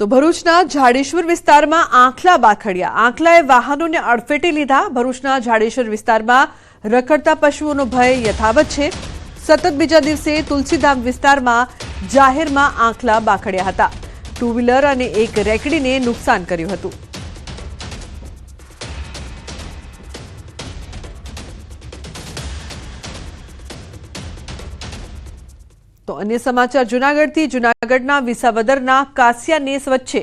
તો ભરૂચના જાડેશ્વર વિસ્તારમાં આંખલા બાખડ્યા. આંખલાએ વાહનોને અડફેટે લીધા. ભરૂચના જાડેશ્વર વિસ્તારમાં રખડતા પશુઓનો ભય યથાવત છે. સતત બીજા દિવસે તુલસીધામ વિસ્તારમાં જાહેરમાં આંખલા બાખડ્યા હતા. ટુ વ્હીલર અને એક રેકડીને નુકસાન કર્યું હતું. તો અન્ય સમાચાર, જુનાગઢથી જુનાગઢના વિસાવદરના કાસિયાનેસ વચ્ચે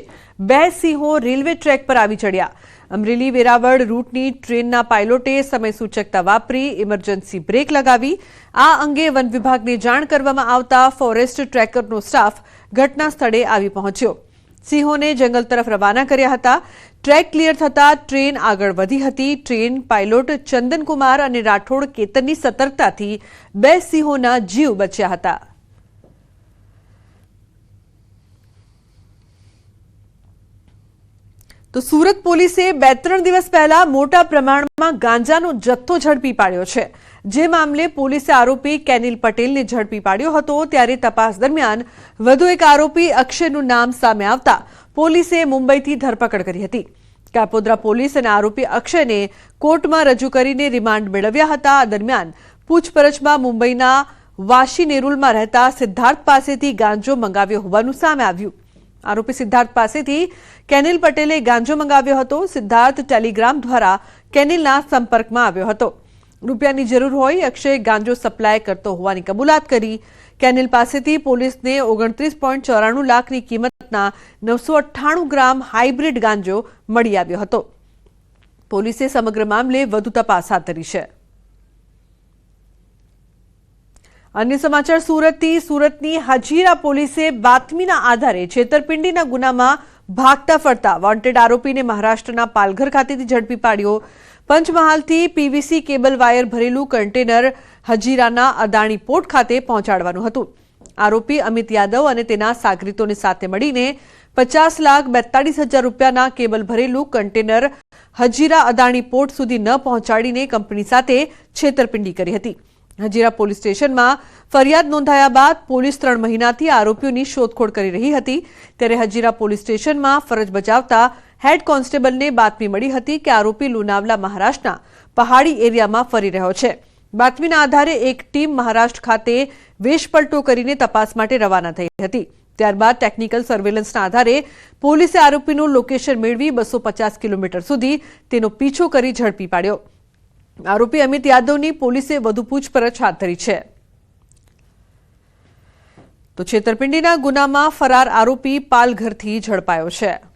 બે સિંહો રેલવે ટ્રેક પર આવી ચડ્યા. અમરેલી, વેરાવળ રૂટની ટ્રેનના પાયલોટે સમય સૂચકતા વાપરી ઇમરજન્સી બ્રેક લગાવી. આ અંગે વન વિભાગને જાણ કરવામાં આવતા ફોરેસ્ટ ટ્રેકરનો સ્ટાફ ઘટના સ્થળે આવી પહોંચ્યો. સિંહોને જંગલ તરફ રવાના કર્યા હતા. ટ્રેક ક્લિયર થતા ટ્રેન આગળ વધી હતી. ટ્રેન પાયલોટ ચંદનકુમાર અને રાઠોડ કેતનની સતર્કતાથી બે સિંહોના જીવ બચ્યા હતા. તો સુરત પોલીસે બે ત્રણ દિવસ પહેલા મોટા પ્રમાણમાં ગાંજાનો જથ્થો ઝડપી પાડ્યો છે. જે મામલે પોલીસે આરોપી કેનિલ પટેલને ઝડપી પાડ્યો હતો. ત્યારે તપાસ દરમિયાન વધુ એક આરોપી અક્ષયનું નામ સામે આવતા પોલીસે મુંબઈથી ધરપકડ કરી હતી. કાપોદ્રા પોલીસ અને આરોપી અક્ષયને કોર્ટમાં રજૂ કરીને રિમાન્ડ મેળવ્યા હતા. આ દરમિયાન પૂછપરછમાં મુંબઈના વાશી નેરુલમાં રહેતા સિદ્ધાર્થ પાસેથી ગાંજો મંગાવ્યો હોવાનું સામે આવ્યું. આરોપી સિદ્ધાર્થ પાસેથી કેનિલ પટેલે ગાંજો મંગાવ્યો હતો. સિદ્ધાર્થ ટેલિગ્રામ દ્વારા કેનિલના સંપર્કમાં આવ્યો હતો. રૂપિયાની જરૂર હોય અક્ષય ગાંજો સપ્લાય કરતો હોવાની કબૂલાત કરી કેનિલ પાસેથી પોલીસને ઓગણત્રીસ પોઈન્ટ ચોરાણું લાખની કિંમતના નવસો અઠ્ઠાણું ગ્રામ હાઇબ્રિડ ગાંજો મળી આવ્યો હતો. પોલીસે સમગ્ર મામલે વધુ તપાસ હાથ ધરી છે. અન્ય સમાચાર, સુરતથી સુરતની હજીરા પોલીસે બાતમીના આધારે છેતરપિંડીના ગુનામાં ભાગતા ફરતા વોન્ટેડ આરોપીને મહારાષ્ટ્રના પાલઘર ખાતેથી ઝડપી પાડ્યો. પંચમહાલથી પીવીસી કેબલ વાયર ભરેલું કન્ટેનર હજીરાના અદાણી પોર્ટ ખાતે પહોંચાડવાનું હતું. આરોપી અમિત યાદવ અને તેના સાગરીતોની સાથે મળીને પચાસ લાખ બેતાળીસ હજાર રૂપિયાના કેબલ ભરેલું કન્ટેનર હજીરા અદાણી પોર્ટ સુધી ન પહોંચાડીને કંપની સાથે છેતરપિંડી કરી હતી. હજીરા પોલીસ સ્ટેશનમાં ફરિયાદ નોંધાયા બાદ પોલીસ ત્રણ મહિનાથી આરોપીઓની શોધખોળ કરી રહી હતી. ત્યારે હજીરા પોલીસ સ્ટેશનમાં ફરજ બજાવતા હેડ કોન્સ્ટેબલને બાતમી મળી હતી કે આરોપી લુનાવલા મહારાષ્ટ્રના પહાડી એરિયામાં ફરી રહ્યો છે. બાતમીના આધારે એક ટીમ મહારાષ્ટ્ર ખાતે વેશપલટો કરીને તપાસ માટે રવાના થઈ હતી. ત્યારબાદ ટેકનિકલ સર્વેલન્સના આધારે પોલીસે આરોપીનું લોકેશન મેળવી બસો કિલોમીટર સુધી તેનો પીછો કરી ઝડપી પાડ્યો. આરોપી અમિત યાદવની પોલીસે વધુ પૂછપરછ હાથ ધરી છે. તો છેતરપિંડીના ગુનામાં ફરાર આરોપી પાલઘરથી ઝડપાયો છે.